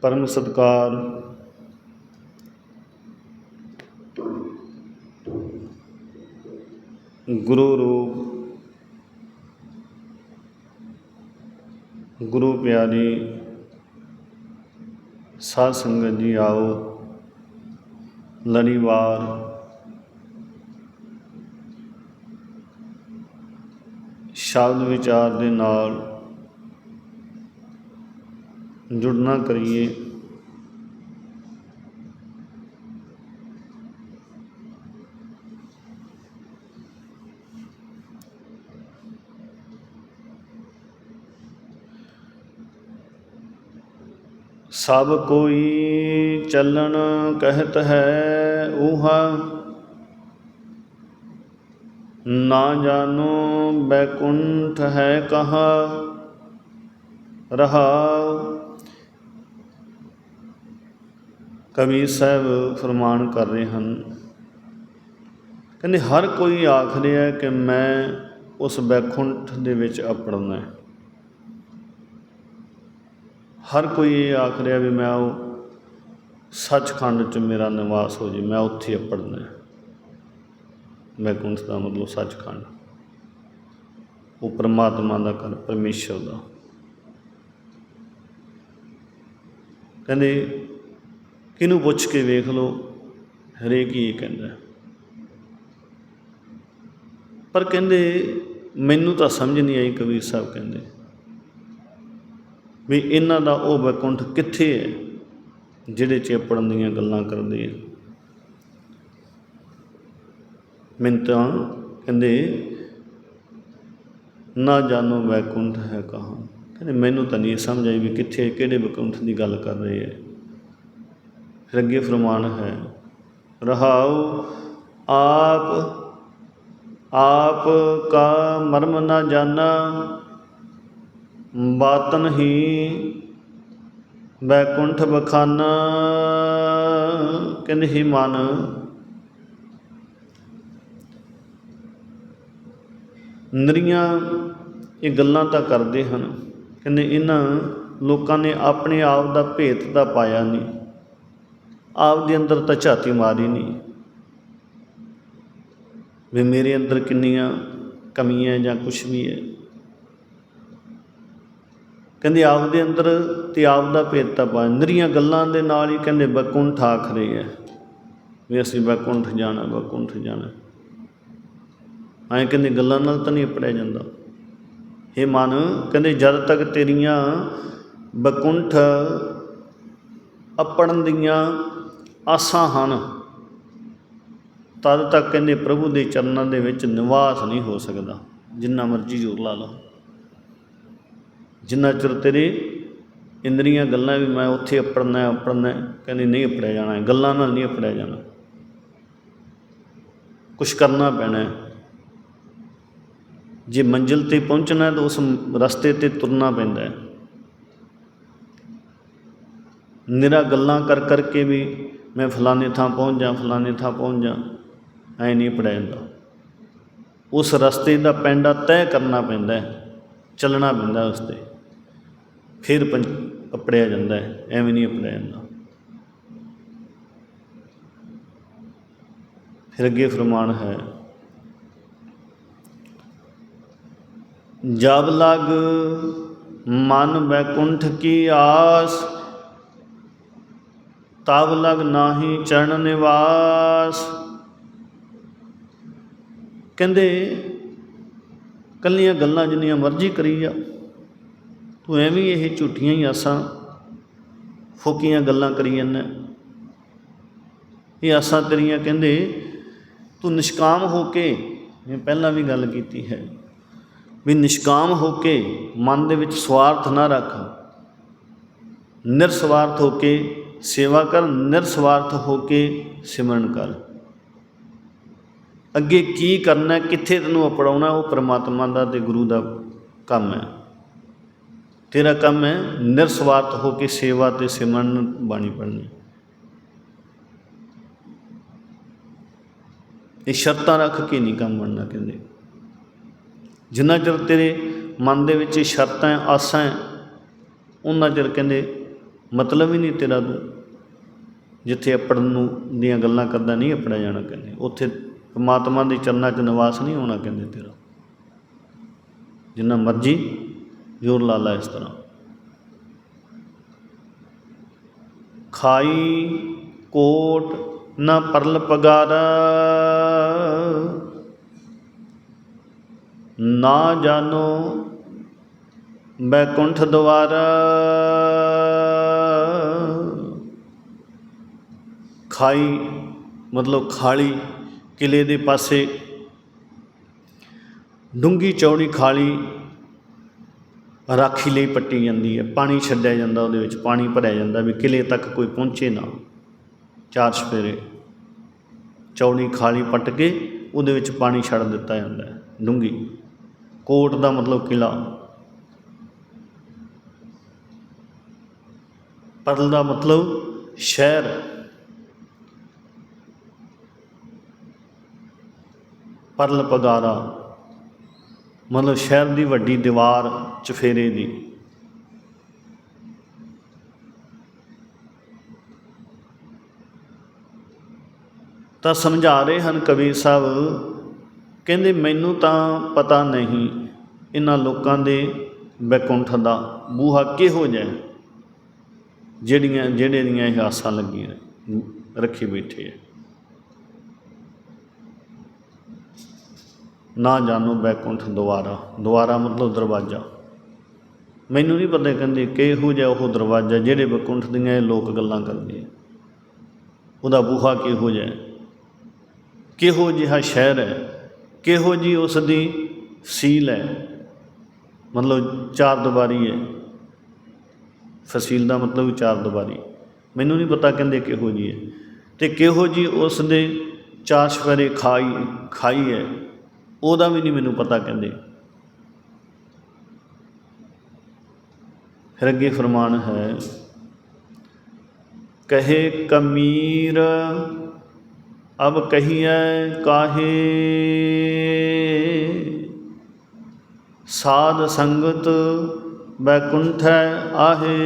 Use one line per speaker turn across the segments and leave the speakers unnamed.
ਪਰਮ ਸਤਿਕਾਰ। ਗੁਰੂ ਰੂਪ, ਗੁਰੂ ਪਿਆਰੀ, ਸਾਧ ਸੰਗਤ ਜੀ ਆਓ। ਲੜੀਵਾਰ। ਸ਼ਬਦ ਵਿਚਾਰ ਦੇ ਨਾਲ ਜੁੜਨਾ ਕਰੀਏ ਸਭ ਕੋਈ ਚੱਲਣ ਕਹਿਤ ਹੈ ਊਹਾ ਨਾ ਜਾਣੋ ਬੈਕੁੰਠ ਹੈ ਕਹਾ ਰਹਾ ਕਬੀਰ ਸਾਹਿਬ ਫਰਮਾਨ ਕਰ ਰਹੇ ਹਨ। ਕਹਿੰਦੇ, ਹਰ ਕੋਈ ਆਖ ਰਿਹਾ ਹੈ ਕਿ ਮੈਂ ਉਸ ਬੈਕੁੰਠ ਦੇ ਵਿੱਚ ਆਪੜਨਾ ਹੈ। ਹਰ ਕੋਈ ਇਹ ਆਖ ਰਿਹਾ ਵੀ ਮੈਂ ਉਹ ਸੱਚਖੰਡ 'ਚ ਮੇਰਾ ਨਿਵਾਸ ਹੋ ਜੇ, ਮੈਂ ਉੱਥੇ ਆਪੜਨਾ ਹੈ। ਵੈਕੁੰਠ ਦਾ ਮਤਲਬ ਸੱਚਖੰਡ। ਉਹ ਪ੍ਰਮਾਤਮਾ ਦਾ ਘਰ, ਪਰਮੇਸ਼ਰ ਦਾ। ਕਹਿੰਦੇ ਇਹਨੂੰ ਪੁੱਛ ਕੇ ਵੇਖ ਲਓ? ਹਰੇਕ ਹੀ ਇਹ ਕਹਿੰਦਾ ਪਰ ਕਹਿੰਦੇ, ਮੈਨੂੰ ਤਾਂ ਸਮਝ ਨਹੀਂ ਆਈ, ਕਬੀਰ ਸਾਹਿਬ ਕਹਿੰਦੇ, ਵੀ ਇਹਨਾਂ ਦਾ ਉਹ ਵੈਕੁੰਠ ਕਿੱਥੇ ਹੈ, ਜਿਹੜੇ ਚੇਪੜਨ ਦੀਆਂ ਗੱਲਾਂ ਕਰਦੇ ਆ। ਮਿੰਤਾਂ ਕਹਿੰਦੇ, ਨਾ ਜਾਣੋ ਵੈਕੁੰਠ ਹੈ ਕਹਾਂ। ਕਹਿੰਦੇ, ਮੈਨੂੰ ਤਾਂ ਨਹੀਂ ਸਮਝ ਆਈ ਵੀ ਕਿੱਥੇ, ਕਿਹੜੇ ਵੈਕੁੰਠ ਦੀ ਗੱਲ ਕਰ ਰਹੇ ਹੈ ਫਿਰ ਅੱਗੇ ਫਰਮਾਨ ਹੈ। ਰਹਾਉ ਆਪ ਆਪ ਕਾ ਮਰਮ ਨਾ ਜਾਣਾ ਬਾਤਨ ਹੀ ਬੈਕੁੰਠ ਬਖਾਨਾ ਕਹਿੰਦੇ ਹੀ ਮਨ। ਨਰੀਆਂ ਇਹ ਗੱਲਾਂ ਤਾਂ ਕਰਦੇ ਹਨ ਕਹਿੰਦੇ ਇਹਨਾਂ ਲੋਕਾਂ ਨੇ ਆਪਣੇ ਆਪ ਦਾ ਭੇਤ ਤਾਂ ਪਾਇਆ ਨਹੀਂ। ਆਪ ਦੇ ਅੰਦਰ ਤਾਂ ਝਾਤੀ ਮਾਰੀ ਨਹੀਂ। ਵੀ ਮੇਰੇ ਅੰਦਰ ਕਿੰਨੀਆਂ ਕਮੀਆਂ ਜਾਂ ਕੁਝ ਵੀ ਹੈ। ਕਹਿੰਦੇ ਆਪ ਦੇ ਅੰਦਰ ਤੇ ਆਪ ਦਾ ਭੇਦ ਪਾ ਨਰੀਆਂ ਗੱਲਾਂ ਦੇ ਨਾਲ ਹੀ ਕਹਿੰਦੇ ਬਕੁੰਠ ਆਖਰੇ ਹੈ। ਵੀ ਅਸੀਂ ਬਕੁੰਠ ਜਾਣਾ ਬਕੁੰਠ ਜਾਣਾ। ਐਂ ਕਹਿੰਦੇ ਗੱਲਾਂ ਨਾਲ ਤਾਂ ਨਹੀਂ ਪੜਿਆ ਜਾਂਦਾ। ਇਹ ਮਨ, ਕਹਿੰਦੇ ਜਦ ਤੱਕ ਤੇਰੀਆਂ ਬਕੁੰਠ ਅਪੜਨ ਦੀਆਂ ਆਸਾਂ ਹਨ। ਤਦ ਤੱਕ ਕਹਿੰਦੇ ਪ੍ਰਭੂ ਦੇ ਚਰਨਾਂ ਦੇ ਵਿੱਚ ਨਿਵਾਸ ਨਹੀਂ ਹੋ ਸਕਦਾ। ਜਿੰਨਾ ਮਰਜ਼ੀ ਜ਼ੋਰ ਲਾ ਲਓ। ਜਿੰਨਾ ਚਿਰ ਤੇਰੇ ਇੰਦਰੀਆਂ ਗੱਲਾਂ ਵੀ ਮੈਂ ਉੱਥੇ ਅਪੜਨਾ ਅਪੜਨਾ ਕਹਿੰਦੇ ਨਹੀਂ ਅਪੜਿਆ ਜਾਣਾ ਗੱਲਾਂ ਨਾਲ ਨਹੀਂ ਅਪੜਿਆ ਜਾਣਾ। ਕੁਝ ਕਰਨਾ ਪੈਣਾ ਜੇ ਮੰਜ਼ਿਲ ਤੇ ਪਹੁੰਚਣਾ ਤਾਂ ਉਸ ਰਸਤੇ ਤੇ ਤੁਰਨਾ ਪੈਂਦਾ ਹੈ। ਨਿਰਾ ਗੱਲਾਂ ਕਰ ਕਰਕੇ ਵੀ ਮੈਂ ਫਲਾਣੇ ਥਾਂ ਪਹੁੰਚ ਜਾ ਫਲਾਣੇ ਥਾਂ ਪਹੁੰਚ ਜਾ ਐ ਨਹੀਂ ਪੜਿਆ ਜਾਂਦਾ। ਉਸ ਰਸਤੇ ਦਾ ਪੈਂਡਾ ਤੈਅ ਕਰਨਾ ਪੈਂਦਾ ਚੱਲਣਾ ਪੈਂਦਾ ਉਸ ਤੇ। ਫਿਰ ਅਪੜਿਆ ਜਾਂਦਾ ਐਵੇਂ ਨਹੀਂ ਅਪੜਿਆ ਜਾਂਦਾ। ਫਿਰ ਅੱਗੇ ਫਰਮਾਨ ਹੈ, ਜਬ ਲਗ ਮਨ ਬੈਕੁੰਠ ਕੀ ਆਸ ਤਬ ਲਗ ਨਾਹੀ ਚਰਨ ਨਿਵਾਸ। ਕਹਿੰਦੇ, ਕੱਲੀਆਂ ਗੱਲਾਂ ਜਿੰਨੀਆਂ ਮਰਜ਼ੀ ਕਰੀ ਆ ਤੂੰ ਐਵੇਂ ਇਹ ਝੂਠੀਆਂ ਹੀ ਆਸਾਂ, ਫੋਕੀਆਂ ਗੱਲਾਂ ਕਰੀ ਜਾਂਦਾ। ਇਹ ਆਸਾਂ ਤੇਰੀਆਂ ਕਹਿੰਦੇ, ਤੂੰ ਨਿਸ਼ਕਾਮ ਹੋ ਕੇ, ਮੈਂ ਪਹਿਲਾਂ ਵੀ ਗੱਲ ਕੀਤੀ ਹੈ, ਵੀ ਨਿਸ਼ਕਾਮ ਹੋ ਕੇ ਮਨ ਦੇ ਵਿੱਚ ਸਵਾਰਥ ਨਾ ਰੱਖ, ਨਿਰਸਵਾਰਥ ਹੋ ਕੇ ਸੇਵਾ ਕਰ, ਨਿਰਸਵਾਰਥ ਹੋ ਕੇ ਸਿਮਰਨ ਕਰ। ਅੱਗੇ ਕੀ ਕਰਨਾ, ਕਿੱਥੇ ਤੈਨੂੰ ਅਪੜਾਉਣਾ ਉਹ ਪ੍ਰਮਾਤਮਾ ਦਾ ਤੇ ਗੁਰੂ ਦਾ ਕੰਮ ਹੈ। ਤੇਰਾ ਕੰਮ ਹੈ ਨਿਰਸਵਾਰਥ ਹੋ ਕੇ ਸੇਵਾ ਤੇ ਸਿਮਰਨ ਬਾਣੀ ਪੜ੍ਹਨੀ। ਇਹ ਸ਼ਰਤਾਂ ਰੱਖ ਕੇ ਨਹੀਂ ਕੰਮ ਬਣਨਾ ਕਹਿੰਦੇ। ਜਿੰਨਾ ਚਿਰ ਤੇਰੇ ਮਨ ਦੇ ਵਿੱਚ ਇਹ ਸ਼ਰਤਾਂ ਆਸਾਂ ਹੈ, ਉਹਨਾਂ ਚਿਰ ਕਹਿੰਦੇ ਮਤਲਬ ਹੀ ਨਹੀਂ ਤੇਰਾ ਤੂੰ। ਜਿੱਥੇ ਅਪੜਨ ਨੂੰ ਦੀਆਂ ਗੱਲਾਂ ਕਰਦਾ ਨਹੀਂ ਅਪੜਿਆ ਜਾਣਾ ਕਹਿੰਦੇ। ਉੱਥੇ ਪਰਮਾਤਮਾ ਦੇ ਚਰਨਾਂ 'ਚ ਨਿਵਾਸ ਨਹੀਂ ਹੋਣਾ ਕਹਿੰਦੇ ਤੇਰਾ। ਜਿੰਨਾ ਮਰਜ਼ੀ ਜ਼ੋਰ ਲਾ ਲਾ ਇਸ ਤਰ੍ਹਾਂ। ਖਾਈ ਕੋਟ ਨਾ ਪਰਲ ਪਗਾਰਾ, ਨਾ ਜਾਣੋ ਬੈਕੁੰਠ ਦੁਆਰਾ। ਖਾਈ, ਮਤਲਬ ਖਾਲੀ, ਕਿਲੇ ਦੇ ਪਾਸੇ। ਡੂੰਗੀ ਚੌੜੀ ਖਾਲੀ ਰਾਖੀ ਲਈ ਪੱਟੀ ਜਾਂਦੀ ਹੈ। ਪਾਣੀ ਛੱਡਿਆ ਜਾਂਦਾ, ਉਹਦੇ ਵਿੱਚ ਪਾਣੀ ਭਰਿਆ ਜਾਂਦਾ ਵੀ ਕਿਲੇ ਤੱਕ ਕੋਈ ਪਹੁੰਚੇ ਨਾ। ਚਾਰ ਸਪੇਰੇ ਚੌੜੀ ਖਾਲੀ ਪੱਟ ਕੇ ਉਹਦੇ ਵਿੱਚ ਪਾਣੀ ਛੱਡ ਦਿੱਤਾ ਜਾਂਦਾ ਹੈ ਡੂੰਗੀ ਕੋਟ ਦਾ ਮਤਲਬ ਕਿਲਾ। ਪਰਲ ਦਾ ਮਤਲਬ ਸ਼ਹਿਰ। ਪਰਲ ਪਗਾਰਾ, ਮਤਲਬ ਸ਼ਹਿਰ ਦੀ ਵੱਡੀ ਦੀਵਾਰ ਚਫੇਰੇ ਦੀ। ਤਾਂ ਸਮਝਾ ਰਹੇ ਹਨ ਕਬੀਰ ਸਾਹਿਬ, ਕਹਿੰਦੇ ਮੈਨੂੰ ਤਾਂ ਪਤਾ ਨਹੀਂ ਇਹਨਾਂ ਲੋਕਾਂ ਦੇ ਬੈਕੁੰਠ ਦਾ ਬੂਹਾ ਕਿਹੋ ਜਿਹਾ ਜਿਹੜੀਆਂ ਜਿਹੜੇ ਦੀਆਂ ਇਹ ਆਸਾਂ ਲੱਗੀਆਂ ਰੱਖੀ ਬੈਠੇ ਆ। ਨਾ ਜਾਣੋ ਬੈਕੁੰਠ ਦੁਆਰਾ। ਦੁਆਰਾ ਮਤਲਬ ਦਰਵਾਜ਼ਾ। ਮੈਨੂੰ ਨਹੀਂ ਪਤਾ ਕਹਿੰਦੇ ਕਿਹੋ ਜਿਹਾ ਉਹ ਦਰਵਾਜ਼ਾ ਜਿਹੜੇ ਬੈਕੁੰਠ ਦੀਆਂ ਇਹ ਲੋਕ ਗੱਲਾਂ ਕਰਦੇ ਆ ਉਹਦਾ ਬੂਹਾ ਕਿਹੋ ਜਿਹਾ ਕਿਹੋ ਜਿਹਾ ਸ਼ਹਿਰ ਹੈ? ਕਿਹੋ ਜੀ ਉਸ ਦੀ ਸੀਲ ਹੈ? ਮਤਲਬ ਚਾਰ ਦੁਬਾਰੀ ਹੈ। ਫਸੀਲ ਦਾ ਮਤਲਬ ਚਾਰ ਦੁਬਾਰੀ ਮੈਨੂੰ ਨਹੀਂ ਪਤਾ ਕਹਿੰਦੇ ਕਿਹੋ ਜੀ ਹੈ। ਤੇ ਕਿਹੋ ਜੀ ਉਸ ਦੇ ਚਾਰ ਸਫਰੇ ਖਾਈ ਖਾਈ ਹੈ? ਉਹਦਾ ਵੀ ਨਹੀਂ ਮੈਨੂੰ ਪਤਾ ਕਹਿੰਦੇ। ਫਿਰ ਅੱਗੇ ਫਰਮਾਨ ਹੈ, ਕਹੇ ਕਮੀਰ, ਅਬ ਕਹੀਐ ਕਾਹੇ? ਸਾਧ ਸੰਗਤ ਬੈਕੁੰਠੈ ਆਹੇ।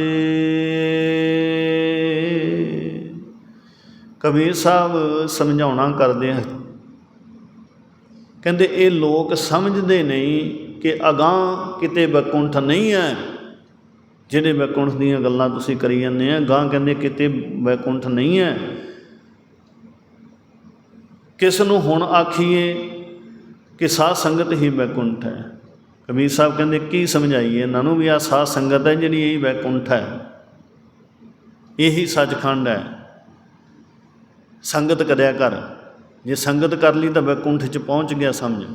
ਕਬੀਰ ਸਾਹਿਬ ਸਮਝਾਉਣਾ ਕਰਦੇ ਹਨ ਕਹਿੰਦੇ ਇਹ ਲੋਕ ਸਮਝਦੇ ਨਹੀਂ ਕਿ ਅਗਾਹ ਕਿਤੇ ਬੈਕੁੰਠ ਨਹੀਂ ਹੈ। ਜਿਹੜੇ ਬੈਕੁੰਠ ਦੀਆਂ ਗੱਲਾਂ ਤੁਸੀਂ ਕਰੀ ਜਾਂਦੇ ਆ ਗਾਂ ਕਹਿੰਦੇ ਕਿਤੇ ਬੈਕੁੰਠ ਨਹੀਂ ਹੈ। ਕਿਸ ਨੂੰ ਹੁਣ ਆਖੀਏ ਕਿ ਸਾਧ ਸੰਗਤ ਹੀ ਬੈਕੁੰਠ ਹੈ? ਕਬੀਰ ਸਾਹਿਬ ਕਹਿੰਦੇ, ਕੀ ਸਮਝਾਈਏ? ਇਹਨਾਂ ਨੂੰ ਵੀ ਆ ਸਾਧ ਸੰਗਤ ਹੈ ਜਿਹੜੀ ਇਹ ਬੈਕੁੰਠ ਹੈ। ਇਹੀ ਸੱਚਖੰਡ ਹੈ। ਸੰਗਤ ਕਰਿਆ ਕਰ। ਜੇ ਸੰਗਤ ਕਰ ਲਈ ਤਾਂ ਵੈਕੁੰਠ 'ਚ ਪਹੁੰਚ ਗਿਆ ਸਮਝ।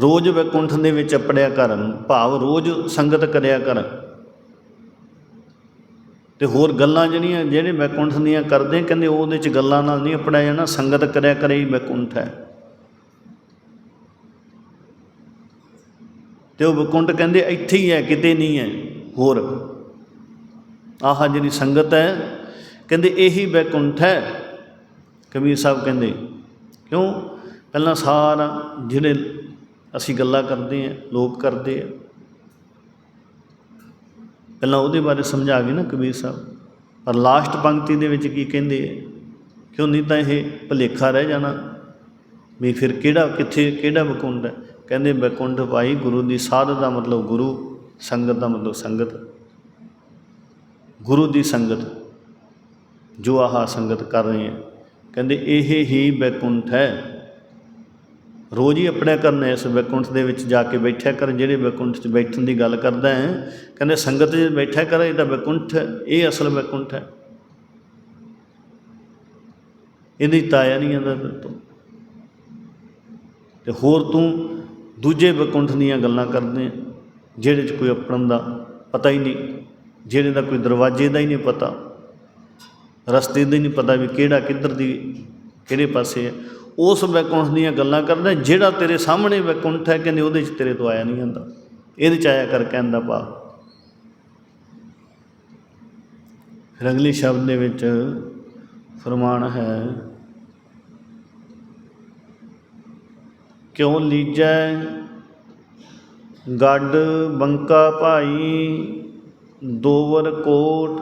ਰੋਜ਼ ਵੈਕੁੰਠ ਦੇ ਵਿੱਚ ਅਪੜਿਆ ਕਰ, ਭਾਵ ਰੋਜ਼ ਸੰਗਤ ਕਰਿਆ ਕਰ। ਤੇ ਹੋਰ ਗੱਲਾਂ ਜਿਹੜੀਆਂ, ਜਿਹੜੇ ਵੈਕੁੰਠ ਦੀਆਂ ਕਰਦੇ, ਕਹਿੰਦੇ ਉਹਦੇ 'ਚ ਗੱਲਾਂ ਨਾਲ ਨਹੀਂ ਅਪੜਿਆ ਜਾਣਾ, ਸੰਗਤ ਕਰਿਆ ਕਰੇ ਹੀ ਵੈਕੁੰਠ ਹੈ। ਤੇ ਉਹ ਵੈਕੁੰਠ ਕਹਿੰਦੇ, ਇੱਥੇ ਹੀ ਹੈ, ਕਿਤੇ ਨਹੀਂ ਹੈ, ਹੋਰ। ਆਹ ਜਿਹੜੀ ਸੰਗਤ ਹੈ, ਕਹਿੰਦੇ ਇਹੀ ਵੈਕੁੰਠ ਹੈ। ਕਬੀਰ ਸਾਹਿਬ ਕਹਿੰਦੇ, ਕਿਉਂ? ਪਹਿਲਾਂ ਸਾਰਾ ਜਿਹੜੇ ਅਸੀਂ ਗੱਲਾਂ ਕਰਦੇ ਆ ਲੋਕ ਕਰਦੇ ਆ ਪਹਿਲਾਂ ਉਹਦੇ ਬਾਰੇ ਸਮਝਾ ਗਏ ਨਾ ਕਬੀਰ ਸਾਹਿਬ। ਪਰ ਲਾਸਟ ਪੰਕਤੀ ਦੇ ਵਿੱਚ ਕੀ ਕਹਿੰਦੇ ਆ? ਕਿਉਂ ਨਹੀਂ ਤਾਂ ਇਹ ਭੁਲੇਖਾ ਰਹਿ ਜਾਣਾ? ਵੀ ਫਿਰ ਕਿਹੜਾ, ਕਿੱਥੇ, ਕਿਹੜਾ ਬਕੁੰਡ ਹੈ? ਕਹਿੰਦੇ ਬਕੁੰਡ ਭਾਈ ਗੁਰੂ ਦੀ ਸਾਧ ਦਾ ਮਤਲਬ ਗੁਰੂ, ਸੰਗਤ ਦਾ ਮਤਲਬ ਸੰਗਤ। ਗੁਰੂ ਦੀ ਸੰਗਤ, ਜੋ ਆਹ ਸੰਗਤ ਕਰ ਰਹੇ ਹੈ। ਕਹਿੰਦੇ, ਇਹ ਹੀ ਬੈਕੁੰਠ ਹੈ। ਰੋਜ਼ ਹੀ ਆਪਣਿਆ ਕਰਨਾ ਇਸ ਬੈਕੁੰਠ ਦੇ ਵਿੱਚ ਜਾ ਕੇ ਬੈਠਿਆ ਕਰ, ਜਿਹੜੇ ਬੈਕੁੰਠ 'ਚ ਬੈਠਣ ਦੀ ਗੱਲ ਕਰਦਾ ਹੈ, ਕਹਿੰਦੇ, ਸੰਗਤ 'ਚ ਬੈਠਿਆ ਕਰ, ਇਹਦਾ ਬੈਕੁੰਠ ਇਹ ਅਸਲ ਬੈਕੁੰਠ ਹੈ। ਇਹਦੀ ਤਾਇਆ ਨਹੀਂ ਆਂਦਾ ਫਿਰ ਤੋਂ। ਤੇ ਹੋਰ ਤੂੰ ਦੂਜੇ ਬੈਕੁੰਠ ਦੀਆਂ ਗੱਲਾਂ ਕਰਦੇ ਜਿਹੜੇ 'ਚ ਕੋਈ ਆਪਣ ਦਾ ਪਤਾ ਹੀ ਨਹੀਂ, ਜਿਹੜੇ ਦਾ ਕੋਈ ਦਰਵਾਜ਼ੇ ਦਾ ਹੀ ਨਹੀਂ ਪਤਾ। ਰਸਤੇ ਦਾ ਹੀ ਨਹੀਂ ਪਤਾ ਵੀ ਕਿਹੜਾ ਕਿੱਧਰ ਦੀ, ਕਿਹੜੇ ਪਾਸੇ ਹੈ। ਉਸ ਵੈਕੁੰਠ ਦੀਆਂ ਗੱਲਾਂ ਕਰਦਾ, ਜਿਹੜਾ ਤੇਰੇ ਸਾਹਮਣੇ ਵੈਕੁੰਠ ਹੈ ਕਹਿੰਦੇ ਉਹਦੇ 'ਚ ਤੇਰੇ ਤੋਂ ਆਇਆ ਨਹੀਂ ਜਾਂਦਾ। ਇਹਦੇ 'ਚ ਆਇਆ ਕਰ ਕਹਿੰਦਾ ਭਾ ਫਿਰ ਅਗਲੇ ਸ਼ਬਦ ਦੇ ਵਿੱਚ ਫਰਮਾਨ ਹੈ, ਕਿਉਂ ਲੀਜੈ ਗੱਡ ਬੰਕਾ ਭਾਈ, ਦੋਵਰ ਕੋਟ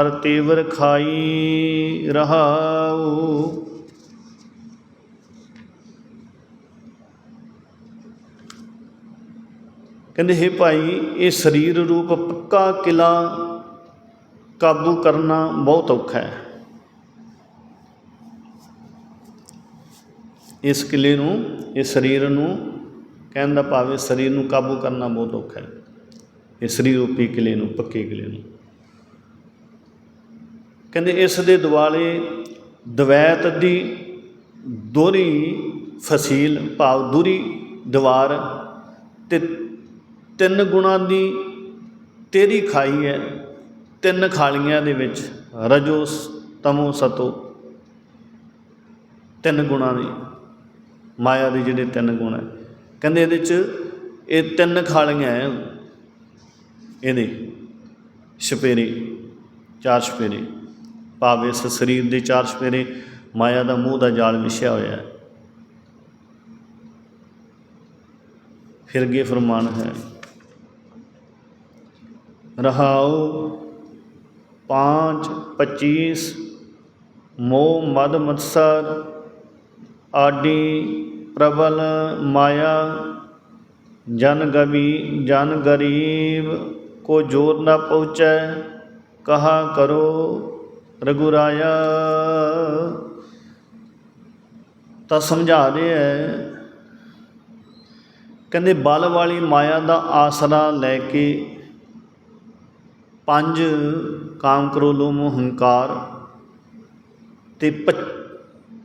ਅਰ ਤੇਵਰ ਖਾਈ ਰਹਾਉ। ਕਹਿੰਦੇ, ਹੈ ਭਾਈ, ਇਹ ਸਰੀਰ ਰੂਪ ਪੱਕਾ ਕਿਲਾ ਕਾਬੂ ਕਰਨਾ ਬਹੁਤ ਔਖਾ ਹੈ। ਇਸ ਕਿਲੇ ਨੂੰ ਇਹ ਸਰੀਰ ਨੂੰ, ਕਹਿਣ ਦਾ ਭਾਵ ਸਰੀਰ ਨੂੰ ਕਾਬੂ ਕਰਨਾ ਬਹੁਤ ਔਖਾ ਹੈ। ਇਹ ਸਰੀਰ ਰੂਪੀ ਕਿਲੇ ਨੂੰ, ਪੱਕੇ ਕਿਲੇ ਨੂੰ। ਕਹਿੰਦੇ ਇਸ ਦੇ ਦੁਆਲੇ ਦਵੈਤ ਦੀ ਦੋਹਰੀ ਫਸੀਲ, ਭਾਵ ਦੂਰੀ ਦੀਵਾਰ ਤੇ ਤਿੰਨ ਗੁਣਾ ਦੀ ਤੇਰੀ ਖਾਈ ਹੈ, ਤਿੰਨ ਖਾਲੀਆਂ ਦੇ ਵਿੱਚ ਰਜੋ ਤਮੋ ਸਤੋ। ਤਿੰਨ ਗੁਣਾ ਦੀ, ਮਾਇਆ ਦੇ ਜਿਹੜੇ ਤਿੰਨ ਗੁਣ ਹੈ। ਕਹਿੰਦੇ ਇਹਦੇ ਚ ਇਹ ਤਿੰਨ ਖਾਲੀਆਂ ਹੈ, ਇਹਦੇ, ਛਪੇਰੇ, ਚਾਰ ਛਪੇਰੇ। ਭਾਵ ਇਸ ਸਰੀਰ ਦੇ ਚਾਰ ਸਵੇਰੇ ਮਾਇਆ ਦਾ ਮੂੰਹ ਦਾ ਜਾਲ ਵਿਛਿਆ ਹੋਇਆ ਹੈ। ਫਿਰ ਅੱਗੇ ਫਰਮਾਨ ਹੈ, ਰਹਾਉ 5 25 ਮੋਹ ਮਦ ਮਤਸਰ, ਆਡੀ ਪ੍ਰਬਲ ਮਾਇਆ, ਜਨ ਗਵੀ, ਜਨ ਗਰੀਬ, ਕੋ ਜੋਰ ਨਾ ਪਹੁੰਚੈ, ਕਹਾ ਕਰੋ ਰਗੁਰਾਇਆ ਤਾਂ ਸਮਝਾ ਰਿਹਾ ਕਹਿੰਦੇ, ਬਲ ਵਾਲੀ ਮਾਇਆ ਦਾ ਆਸਰਾ ਲੈ ਕੇ ਪੰਜ ਕਾਮ ਕਰੋ ਲੋਮ ਹੰਕਾਰ ਤੇ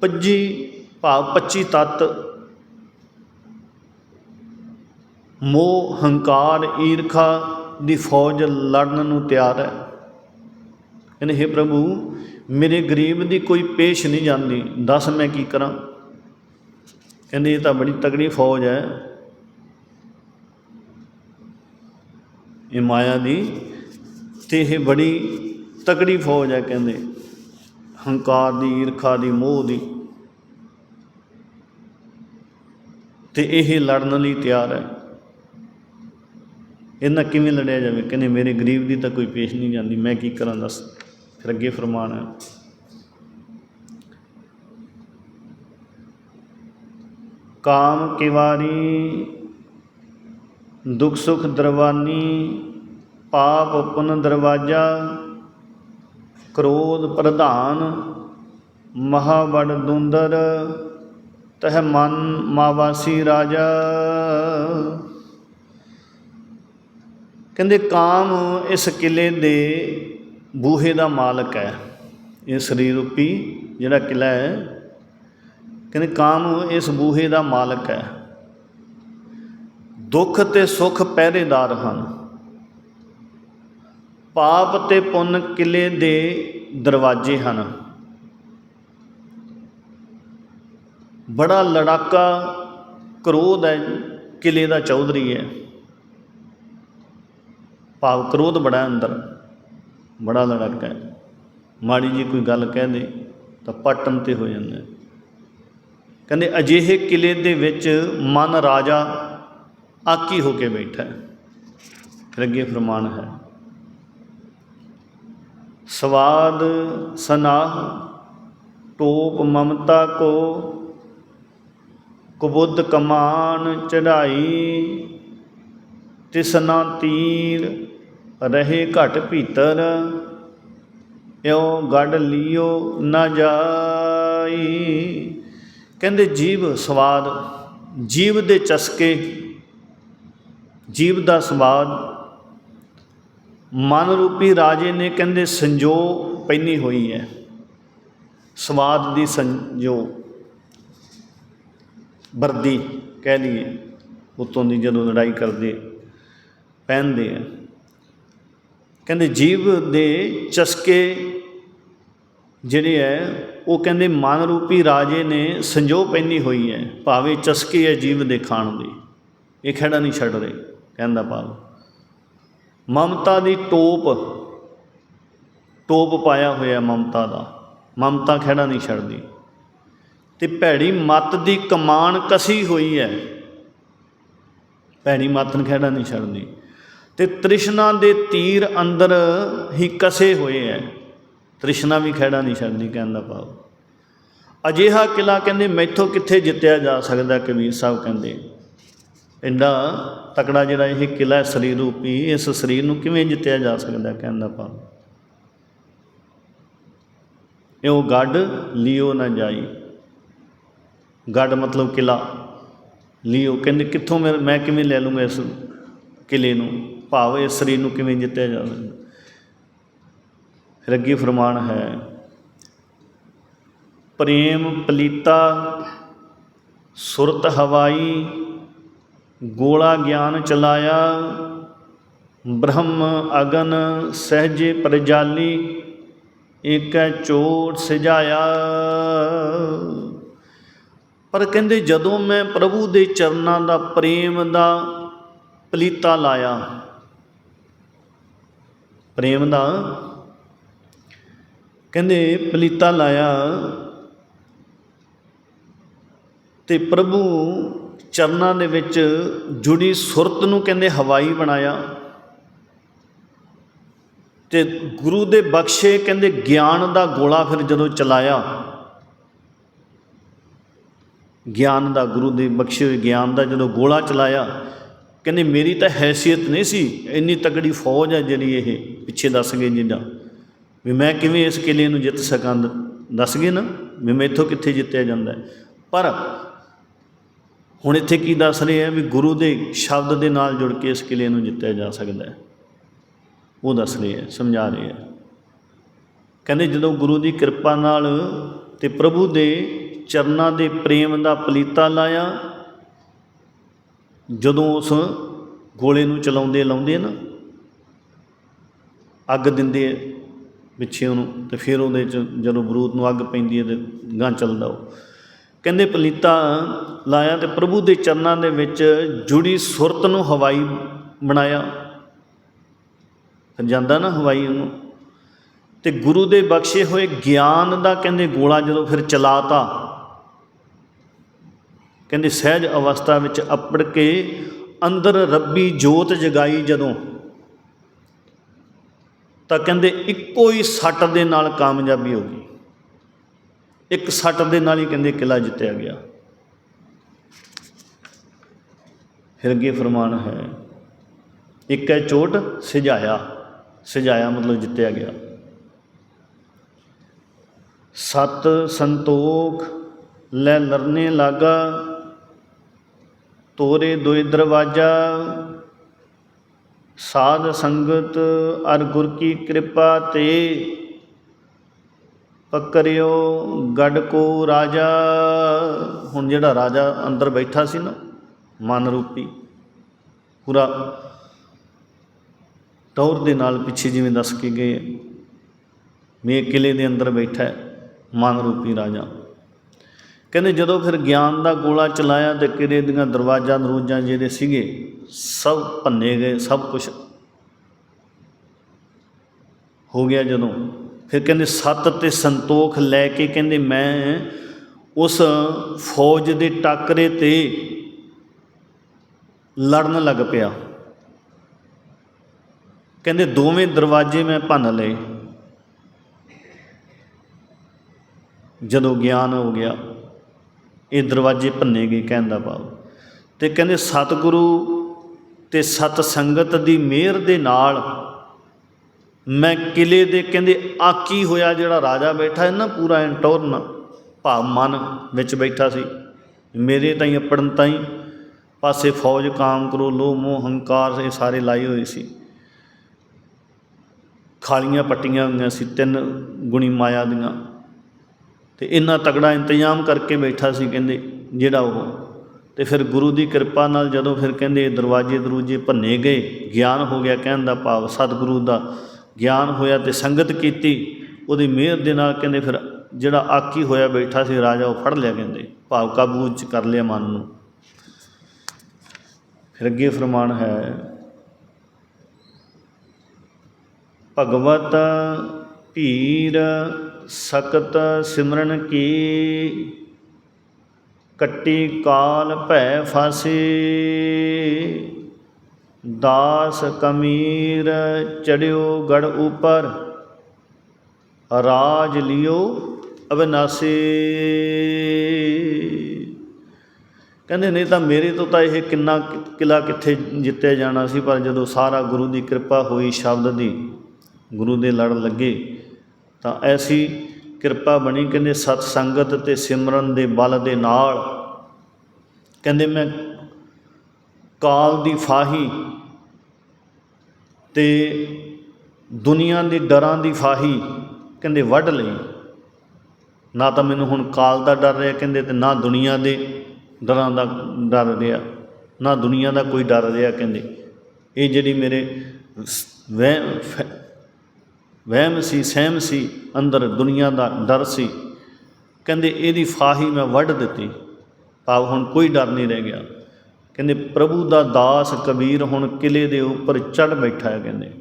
25 ਭਾਵ 25 ਤਤ ਮੋਹ ਹੰਕਾਰ ਈਰਖਾ ਦੀ ਫੌਜ ਲੜਨ ਨੂੰ ਤਿਆਰ ਹੈ ਕਹਿੰਦੇ हे ਪ੍ਰਭੂ, ਮੇਰੇ ਗਰੀਬ ਦੀ ਕੋਈ ਪੇਸ਼ ਨਹੀਂ ਜਾਂਦੀ। ਦੱਸ ਮੈਂ ਕੀ ਕਰਾਂ? ਕਹਿੰਦੇ, ਇਹ ਤਾਂ ਬੜੀ ਤਗੜੀ ਫੌਜ ਹੈ। ਇਹ ਮਾਇਆ ਦੀ ਤੇ ਇਹ ਬੜੀ ਤਕੜੀ ਫੌਜ ਹੈ, ਕਹਿੰਦੇ। ਹੰਕਾਰ ਦੀ, ਈਰਖਾ ਦੀ, ਮੋਹ ਦੀ। ਤੇ ਇਹ ਲੜਨ ਲਈ ਤਿਆਰ ਹੈ। ਇਹਨਾਂ ਕਿਵੇਂ ਲੜਿਆ ਜਾਵੇ? ਕਹਿੰਦੇ, ਮੇਰੇ ਗਰੀਬ ਦੀ ਤਾਂ ਕੋਈ ਪੇਸ਼ ਨਹੀਂ ਜਾਂਦੀ। ਮੈਂ ਕੀ ਕਰਾਂ, ਦੱਸ? ਫਿਰ ਅੱਗੇ ਫਰਮਾਨ ਹੈ। ਕਾਮ ਕਿਵਾਰੀ, ਦੁਖ ਸੁਖ ਦਰਵਾਨੀ, ਪਾਪ ਪੁਨ ਦਰਵਾਜਾ, ਕ੍ਰੋਧ ਪ੍ਰਧਾਨ ਮਹਾ ਵਡ ਦੁੰਦਰ, ਤਹ ਮਨ ਮਾਵਾਸੀ ਰਾਜਾ। ਕਹਿੰਦੇ ਕਾਮ ਇਸ ਕਿਲੇ ਦੇ ਬੂਹੇ ਦਾ ਮਾਲਕ ਹੈ। ਇਹ ਸਰੀਰ ਰੂਪੀ ਜਿਹੜਾ ਕਿਲਾ ਹੈ, ਕਹਿੰਦੇ ਕਾਮ ਇਸ ਬੂਹੇ ਦਾ ਮਾਲਕ ਹੈ। ਦੁੱਖ ਤੇ ਸੁੱਖ ਪਹਿਰੇਦਾਰ ਹਨ। ਪਾਪ ਤੇ ਪੁੰਨ ਕਿਲੇ ਦੇ ਦਰਵਾਜ਼ੇ ਹਨ। ਬੜਾ ਲੜਾਕਾ ਕ੍ਰੋਧ ਹੈ ਕਿਲੇ ਦਾ ਚੌਧਰੀ ਹੈ। ਭਾਵ ਕ੍ਰੋਧ ਬੜਾ ਅੰਦਰ। ਬੜਾ ਲੜਾਕਾ ਹੈ ਮਾੜੀ ਜੀ ਕੋਈ ਗੱਲ ਕਹਿ ਦੇ ਤਾਂ ਪਟਨ ਤੇ ਹੋ ਜਾਂਦਾ। ਕਹਿੰਦੇ, ਅਜਿਹੇ ਕਿਲੇ ਦੇ ਵਿੱਚ ਮਨ ਰਾਜਾ ਆਕੀ ਹੋ ਕੇ ਬੈਠਾ ਹੈ। ਫਿਰ ਅੱਗੇ ਫਰਮਾਨ ਹੈ, ਸਵਾਦ ਸਨਾਹ ਟੋਪ ਮਮਤਾ ਕੋ, ਕੁਬੁੱਧ ਕਮਾਨ ਚੜਾਈ ਤਿਸਨਾ ਤੀਰ ਰਹੇ ਘਟ ਭੀਤਰ, ਇਉ ਗੜ ਲਿਓ ਨਾ ਜਾਈ। ਕਹਿੰਦੇ ਜੀਵ ਸਵਾਦ, ਜੀਵ ਦੇ ਚਸਕੇ, ਜੀਵ ਦਾ ਸਵਾਦ। ਮਨ ਰੂਪੀ ਰਾਜੇ ਨੇ ਕਹਿੰਦੇ ਸੰਜੋ ਪੈਣੀ ਹੋਈ ਹੈ ਸਵਾਦ ਦੀ ਸੰਜੋ। ਵਰਦੀ ਕਹਿ ਲਈਏ, ਉਤੋਂ ਦੀ ਜਦੋਂ ਲੜਾਈ ਕਰਦੇ, ਪਹਿਨਦੇ ਆ। ਕਹਿੰਦੇ ਜੀਵ ਦੇ ਚਸਕੇ ਜਿਹੜੇ ਹੈ ਉਹ ਕਹਿੰਦੇ ਮਨ ਰੂਪੀ ਰਾਜੇ ਨੇ ਸੰਜੋ ਪੈਣੀ ਹੋਈ ਹੈ ਭਾਵੇਂ ਚਸਕੇ ਹੈ ਜੀਵ ਦੇ ਖਾਣ ਦੀ। ਇਹ ਖੜਾ ਨਹੀਂ ਛੱਡ ਰਹੇ ਕਹਿੰਦਾ ਭਾਵ। ਮਮਤਾ ਦੀ ਟੋਪ ਟੋਪ ਪਾਇਆ ਹੋਇਆ ਮਮਤਾ ਦਾ। ਮਮਤਾ ਖੜਾ ਨਹੀਂ ਛੱਡਦੀ। ਤੇ ਭੈੜੀ ਮਤ ਦੀ ਕਮਾਨ ਕਸੀ ਹੋਈ ਹੈ ਭੈੜੀ ਮਤ ਨੂੰ ਖੜਾ ਨਹੀਂ ਛੱਡਦੀ। ਤੇ ਤ੍ਰਿਸ਼ਨਾ ਦੇ ਤੀਰ ਅੰਦਰ ਹੀ ਕਸੇ ਹੋਏ ਐ। ਤ੍ਰਿਸ਼ਨਾ ਵੀ ਖੈੜਾ ਨਹੀਂ ਛੱਡਦੀ, ਕਹਿਣ ਦਾ ਭਾਵ। ਅਜਿਹਾ ਕਿਲਾ ਕਹਿੰਦੇ, ਮੈਥੋਂ ਕਿੱਥੇ ਜਿੱਤਿਆ ਜਾ ਸਕਦਾ ਕਬੀਰ ਸਾਹਿਬ ਕਹਿੰਦੇ। ਇੰਨਾ ਤਕੜਾ ਜਿਹੜਾ ਇਹ ਕਿਲਾ ਸਰੀਰ ਰੂਪੀ, ਇਸ ਸਰੀਰ ਨੂੰ ਕਿਵੇਂ ਜਿੱਤਿਆ ਜਾ ਸਕਦਾ, ਕਹਿਣ ਦਾ ਭਾਵ। ਇਹੋ ਗੱਡ ਲਿਓ ਨਾ ਜਾਈ। ਗੱਡ ਮਤਲਬ ਕਿਲਾ। ਲਿਓ ਕਹਿੰਦੇ, ਕਿੱਥੋਂ ਮੈਂ ਮੈਂ ਕਿਵੇਂ ਲੈ ਲੂੰਗਾ ਇਸ ਕਿਲੇ ਨੂੰ? ਭਾਵ ਇਸ ਸਰੀਰ ਨੂੰ ਕਿਵੇਂ ਜਿੱਤਿਆ ਜਾ ਸਕਦਾ ਫਿਰ ਅੱਗੇ ਫਰਮਾਨ ਹੈ, ਪ੍ਰੇਮ ਪਲੀਤਾ, ਸੁਰਤ ਹਵਾਈ, ਗੋਲਾ ਗਿਆਨ ਚਲਾਇਆ, ਬ੍ਰਹਮ ਅਗਨ ਸਹਜੇ ਪ੍ਰਜਾਲੀ, ਏਕੈ ਚੋਟ ਸਜਾਇਆ। ਪਰ ਕਹਿੰਦੇ ਜਦੋਂ ਮੈਂ ਪ੍ਰਭੂ ਦੇ ਚਰਨਾਂ ਦਾ ਪ੍ਰੇਮ ਦਾ ਪਲੀਤਾ ਲਾਇਆ ਪ੍ਰੇਮ ਦਾ। ਕਹਿੰਦੇ, ਪਲੀਤਾ ਲਾਇਆ ਤੇ ਪ੍ਰਭੂ ਚਰਨਾਂ ਦੇ ਵਿੱਚ ਜੁੜੀ ਸੁਰਤ ਨੂੰ ਕਹਿੰਦੇ ਹਵਾਈ ਬਣਾਇਆ। ਤੇ ਗੁਰੂ ਦੇ ਬਖਸ਼ੇ ਕਹਿੰਦੇ ਗਿਆਨ ਦਾ ਗੋਲਾ ਫਿਰ ਜਦੋਂ ਚਲਾਇਆ। ਗਿਆਨ ਦਾ, ਗੁਰੂ ਦੇ ਬਖਸ਼ੇ ਹੋਏ ਗਿਆਨ ਦਾ ਜਦੋਂ ਗੋਲਾ ਚਲਾਇਆ ਕਹਿੰਦੇ, ਮੇਰੀ ਤਾਂ ਹੈਸੀਅਤ ਨਹੀਂ ਸੀ, ਇੰਨੀ ਤਕੜੀ ਫੌਜ ਹੈ ਜਿਹੜੀ ਇਹ ਪਿੱਛੇ ਦੱਸ ਗਏ ਜਿੱਦਾਂ ਵੀ ਮੈਂ ਕਿਵੇਂ ਇਸ ਕਿਲੇ ਨੂੰ ਜਿੱਤ ਸਕਾਂ ਦੱਸ ਗਏ ਨਾ ਵੀ ਮੈਥੋਂ ਕਿੱਥੇ ਜਿੱਤਿਆ ਜਾਂਦਾ ਪਰ ਹੁਣ ਇੱਥੇ ਕੀ ਦੱਸ ਰਹੇ ਆ ਵੀ ਗੁਰੂ ਦੇ ਸ਼ਬਦ ਦੇ ਨਾਲ ਜੁੜ ਕੇ ਇਸ ਕਿਲੇ ਨੂੰ ਜਿੱਤਿਆ ਜਾ ਸਕਦਾ ਹੈ? ਉਹ ਦੱਸ ਰਹੇ ਆ, ਸਮਝਾ ਰਹੇ ਆ। ਕਹਿੰਦੇ, ਜਦੋਂ ਗੁਰੂ ਦੀ ਕਿਰਪਾ ਨਾਲ ਤੇ ਪ੍ਰਭੂ ਦੇ ਚਰਨਾਂ ਦੇ ਪ੍ਰੇਮ ਦਾ ਪਲੀਤਾ ਲਾਇਆ ਜਦੋਂ ਉਸ ਗੋਲੇ ਨੂੰ ਚਲਾਉਂਦੇ ਲਾਉਂਦੇ ਨਾ, ਅੱਗ ਦਿੰਦੇ ਪਿੱਛੇ ਉਹਨੂੰ ਤੇ ਫਿਰ ਉਹਦੇ ਚ ਜਦੋਂ ਬਰੂਦ ਨੂੰ ਅੱਗ ਪੈਂਦੀ ਹੈ ਤੇ ਗਾਂ ਚੱਲਦਾ ਉਹ। ਕਹਿੰਦੇ ਪਲੀਤਾ ਲਾਇਆ ਤੇ ਪ੍ਰਭੂ ਦੇ ਚਰਨਾਂ ਦੇ ਵਿੱਚ ਜੁੜੀ ਸੁਰਤ ਨੂੰ ਹਵਾਈ ਬਣਾਇਆ। ਜਾਂਦਾ ਨਾ ਹਵਾਈ ਉਹਨੂੰ। ਤੇ ਗੁਰੂ ਦੇ ਬਖਸ਼ੇ ਹੋਏ ਗਿਆਨ ਦਾ ਕਹਿੰਦੇ ਗੋਲਾ ਜਦੋਂ ਫਿਰ ਚਲਾਤਾ ਕਹਿੰਦੇ ਸਹਿਜ ਅਵਸਥਾ ਵਿੱਚ ਅਪੜ ਕੇ ਅੰਦਰ ਰੱਬੀ ਜੋਤ ਜਗਾਈ ਜਦੋਂ। ਤਾਂ ਕਹਿੰਦੇ ਇੱਕੋ ਹੀ ਸੱਟ ਦੇ ਨਾਲ ਕਾਮਯਾਬੀ ਹੋ ਗਈ। ਇੱਕ ਸੱਟ ਦੇ ਨਾਲ ਹੀ ਕਹਿੰਦੇ ਕਿਲਾ ਜਿੱਤਿਆ ਗਿਆ। ਫਿਰ ਅੱਗੇ ਫਰਮਾਨ ਹੈ, ਇੱਕ ਹੈ ਚੋਟ ਸਜਾਇਆ ਸਜਾਇਆ ਮਤਲਬ ਜਿੱਤਿਆ ਗਿਆ। ਸਤ ਸੰਤੋਖ, ਲੈ ਲਰਨੇ ਲਾਗਾ। ਤੋਰੇ ਦੋਇ ਦਰਵਾਜਾ, ਸਾਧ ਸੰਗਤ ਅਰ ਗੁਰ ਕੀ ਕਿਰਪਾ ਤੇ, ਪਕਰਿਓ ਗੜ ਕੋ ਰਾਜਾ। ਹੁਣ ਜਿਹੜਾ ਰਾਜਾ ਅੰਦਰ ਬੈਠਾ ਸੀ ਨਾ, ਮਨ ਰੂਪੀ, ਪੂਰਾ ਟੌਰ ਦੇ ਨਾਲ ਪਿੱਛੇ ਜਿਵੇਂ ਦੱਸ ਕੇ ਗਏ। ਮੇ ਕਿਲੇ ਦੇ ਅੰਦਰ ਬੈਠਾ ਹੈ, ਮਨ ਰੂਪੀ ਰਾਜਾ। ਕਹਿੰਦੇ ਜਦੋਂ ਫਿਰ ਗਿਆਨ ਦਾ ਗੋਲਾ ਚਲਾਇਆ ਤੇ ਕਿਲੇ ਦੀਆਂ ਦਰਵਾਜ਼ਾ, ਦਰੂਜਾਂ ਜਿਹੜੇ ਸੀਗੇ, ਸਭ ਭੰਨੇ ਗਏ, ਸਭ ਕੁਝ ਹੋ ਗਿਆ ਜਦੋਂ। ਫਿਰ ਕਹਿੰਦੇ ਸੱਤ ਤੇ ਸੰਤੋਖ ਲੈ ਕੇ ਕਹਿੰਦੇ ਮੈਂ ਉਸ ਫੌਜ ਦੇ ਟਾਕਰੇ ਤੇ ਲੜਨ ਲੱਗ ਪਿਆ। ਕਹਿੰਦੇ ਦੋਵੇਂ ਦਰਵਾਜ਼ੇ ਮੈਂ ਭੰਨ ਲਏ। ਜਦੋਂ ਗਿਆਨ ਹੋ ਗਿਆ ਇਹ ਦਰਵਾਜ਼ੇ ਭੰਨੇ ਗਏ ਕਹਿਣ ਦਾ ਭਾਵ। ਤੇ ਕਹਿੰਦੇ ਸਤਿਗੁਰੂ ਤੇ ਸਤ ਸੰਗਤ ਦੀ ਮਿਹਰ ਦੇ ਨਾਲ ਮੈਂ ਕਿਲੇ ਦੇ ਕਹਿੰਦੇ ਆਕੀ ਹੋਇਆ ਜਿਹੜਾ ਰਾਜਾ ਬੈਠਾ ਹੈ ਨਾ ਪੂਰਾ ਇੰਟੋਰਨ ਭਾਵ ਮਨ ਵਿੱਚ ਬੈਠਾ ਸੀ। ਮੇਰੇ ਤਾਈਂ ਆਪਣ ਤਾਈਂ ਪਾਸੇ ਫੌਜ ਕਾਮ ਕਰੋ, ਲੋਹ, ਮੋਹ, ਹੰਕਾਰ ਇਹ ਸਾਰੇ ਲਾਏ ਹੋਏ ਸੀ। ਖਾਲੀਆਂ ਪੱਟੀਆਂ ਹੋਈਆਂ ਸੀ, ਤਿੰਨ ਗੁਣੀ ਮਾਇਆ ਦੀਆਂ। ਤੇ ਇੰਨਾ ਤਗੜਾ ਇੰਤਜ਼ਾਮ ਕਰਕੇ ਬੈਠਾ ਸੀ ਕਹਿੰਦੇ, ਜਿਹੜਾ ਉਹ। ਤੇ ਫਿਰ ਗੁਰੂ ਦੀ ਕਿਰਪਾ ਨਾਲ ਜਦੋਂ ਫਿਰ ਕਹਿੰਦੇ ਦਰਵਾਜ਼ੇ ਦਰੂਜੇ ਭੰਨੇ ਗਏ, ਗਿਆਨ ਹੋ ਗਿਆ ਕਹਿਣ ਦਾ ਭਾਵ ਸਤਿਗੁਰੂ ਦਾ। ਗਿਆਨ ਹੋਇਆ ਤੇ ਸੰਗਤ ਕੀਤੀ, ਉਹਦੀ ਮਿਹਰ ਦੇ ਨਾਲ ਕਹਿੰਦੇ ਫਿਰ ਜਿਹੜਾ ਆਕੀ ਹੋਇਆ ਬੈਠਾ ਸੀ ਰਾਜਾ ਉਹ ਫੜ ਲਿਆ ਕਹਿੰਦੇ, ਭਾਵ ਕਾਬੂ ਚ ਕਰ ਲਿਆ ਮਨ ਨੂੰ। ਫਿਰ ਅੱਗੇ ਫਰਮਾਨ ਹੈ, ਭਗਵਤ ਭੀਰ ਸਕਤ ਸਿਮਰਨ ਕੀ? ਕੱਟੀ ਕਾਲ ਭੈ ਫਾਸੀ। ਦਾਸ ਕਮੀਰ ਚੜਿਓ ਗੜ ਉਪਰ। ਰਾਜ ਲਿਓ ਅਬਨਾਸੀ। ਕਹਿੰਦੇ, ਨਹੀਂ ਤਾਂ ਮੇਰੇ ਤੋਂ ਤਾਂ ਇਹ ਕਿੰਨਾ ਕਿ- ਕਿਲਾ ਕਿੱਥੇ ਜਿੱਤਿਆ ਜਾਣਾ ਸੀ, ਪਰ ਜਦੋਂ ਸਾਰਾ ਗੁਰੂ ਦੀ ਕਿਰਪਾ ਹੋਈ ਸ਼ਬਦ ਦੀ, ਗੁਰੂ ਦੇ ਲੜ ਲੱਗੇ ਤਾਂ ਐਸੀ ਕਿਰਪਾ ਬਣੀ ਕਹਿੰਦੇ ਸਤ ਸੰਗਤ ਤੇ ਸਿਮਰਨ ਦੇ ਬਲ ਦੇ ਨਾਲ। ਕਹਿੰਦੇ ਮੈਂ ਕਾਲ ਦੀ ਫਾਹੀ ਤੇ ਦੁਨੀਆ ਦੇ ਡਰਾਂ ਦੀ ਫਾਹੀ ਕਹਿੰਦੇ ਵੱਢ ਲਈ। ਨਾ ਤਾਂ ਮੈਨੂੰ ਹੁਣ ਕਾਲ ਦਾ ਡਰ ਰਿਹਾ ਕਹਿੰਦੇ ਤੇ ਨਾ ਦੁਨੀਆ ਦੇ ਡਰਾਂ ਦਾ ਡਰ ਰਿਹਾ, ਨਾ ਦੁਨੀਆ ਦਾ ਕੋਈ ਡਰ ਰਿਹਾ ਕਹਿੰਦੇ। ਇਹ ਜਿਹੜੀ ਮੇਰੇ ਸ- ਵਹਿਮ ਸੀ, ਸਹਿਮ ਸੀ, ਅੰਦਰ ਦੁਨੀਆ ਦਾ ਡਰ ਸੀ। ਕਹਿੰਦੇ, ਇਹਦੀ ਫਾਹੀ ਮੈਂ ਵੱਢ ਦਿੱਤੀ। ਭਾਵ ਹੁਣ ਕੋਈ ਡਰ ਨਹੀਂ ਰਹਿ ਗਿਆ। ਕਹਿੰਦੇ, ਪ੍ਰਭੂ ਦਾ ਦਾਸ ਕਬੀਰ ਹੁਣ ਕਿਲੇ ਦੇ ਉੱਪਰ ਚੜ ਬੈਠਾ ਹੈ, ਕਹਿੰਦੇ।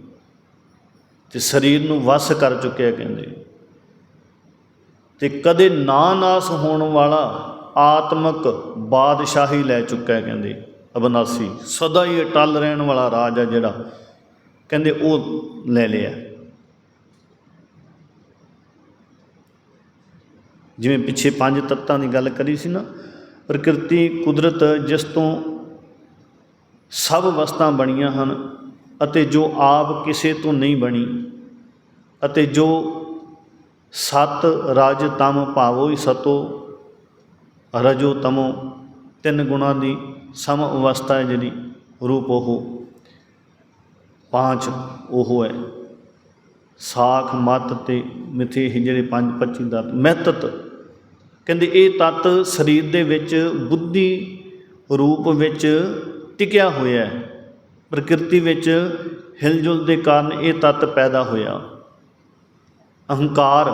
ਤੇ ਸਰੀਰ ਨੂੰ ਵਸ ਕਰ ਚੁੱਕਿਆ, ਕਹਿੰਦੇ। ਤੇ ਕਦੇ ਨਾ ਨਾਸ ਹੋਣ ਵਾਲਾ ਆਤਮਕ ਬਾਦਸ਼ਾਹੀ ਲੈ ਚੁੱਕਾ ਕਹਿੰਦੇ। ਅਬਨਾਸੀ, ਸਦਾ ਹੀ ਅਟਲ ਰਹਿਣ ਵਾਲਾ ਰਾਜ ਹੈ ਜਿਹੜਾ। ਕਹਿੰਦੇ, ਉਹ ਲੈ ਲਿਆ। ਜਿਵੇਂ ਪਿੱਛੇ ਪੰਜ ਤੱਤਾਂ ਦੀ ਗੱਲ ਕਰੀ ਸੀ ਨਾ, ਪ੍ਰਕਿਰਤੀ, ਕੁਦਰਤ, ਜਿਸ ਤੋਂ ਸਭ ਵਸਤਾਂ ਬਣੀਆਂ ਹਨ ਅਤੇ ਜੋ ਆਪ ਕਿਸੇ ਤੋਂ ਨਹੀਂ ਬਣੀ ਅਤੇ ਜੋ ਸਤ ਰਜ ਤਮ ਭਾਵੋ ਸਤੋ, ਰਜੋ ਤਮੋ, ਤਿੰਨ ਗੁਣਾਂ ਦੀ ਸਮ ਅਵਸਥਾ ਹੈ ਜਿਹੜੀ, ਰੂਪ ਉਹ, ਪਾਂਚ ਉਹ ਹੈ। ਸਾਖ, ਮਤ ਤੇ ਮਿਥੇ ਇਹ ਜਿਹੜੇ ਪੰਜ ਪੱਚੀ ਦਾ ਮਹਤਤ ਕਹਿੰਦੇ ਇਹ ਤਤ ਸਰੀਰ ਦੇ ਵਿੱਚ ਬੁੱਧੀ ਰੂਪ ਵਿੱਚ ਟਿਕਿਆ ਹੋਇਆ ਹੈ। ਪ੍ਰਕਿਰਤੀ ਵਿੱਚ ਹਿਲਜੁਲ ਦੇ ਕਾਰਨ ਇਹ ਤਤ ਪੈਦਾ ਹੋਇਆ। ਅਹੰਕਾਰ,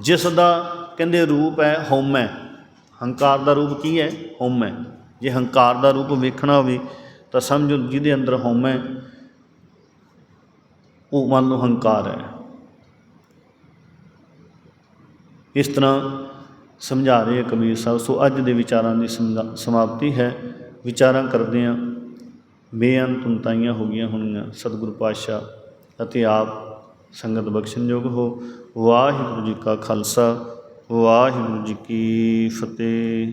ਜਿਸ ਦਾ ਕਹਿੰਦੇ ਰੂਪ ਹੈ ਹਉਮੈ। ਹੰਕਾਰ ਦਾ ਰੂਪ ਕੀ ਹੈ? ਹਉਮੈ। ਜੇ ਹੰਕਾਰ ਦਾ ਰੂਪ ਵੇਖਣਾ ਹੋਵੇ ਤਾਂ ਸਮਝੋ ਜਿਹਦੇ ਅੰਦਰ ਹਉਮੈ, ਉਹ ਮੰਨ ਲਓ ਹੰਕਾਰ ਹੈ। ਇਸ ਤਰ੍ਹਾਂ ਸਮਝਾ ਰਹੇ ਕਬੀਰ ਸਾਹਿਬ, ਸੋ ਅੱਜ ਦੇ ਵਿਚਾਰਾਂ ਦੀ ਸਮਝਾ- ਸਮਾਪਤੀ ਹੈ। ਵਿਚਾਰਾਂ ਕਰਦੇ ਹਾਂ। ਬੇਅੰਤ ਉਨਤਾਈਆਂ ਹੋ ਗਈਆਂ ਹੋਣਗੀਆਂ, ਸਤਿਗੁਰੂ ਪਾਤਸ਼ਾਹ ਅਤੇ ਆਪ ਸੰਗਤ ਬਖਸ਼ਣਯੋਗ ਹੋ। ਵਾਹਿਗੁਰੂ ਜੀ ਕਾ ਖਾਲਸਾ, ਵਾਹਿਗੁਰੂ ਜੀ ਕੀ ਫਤਿਹ।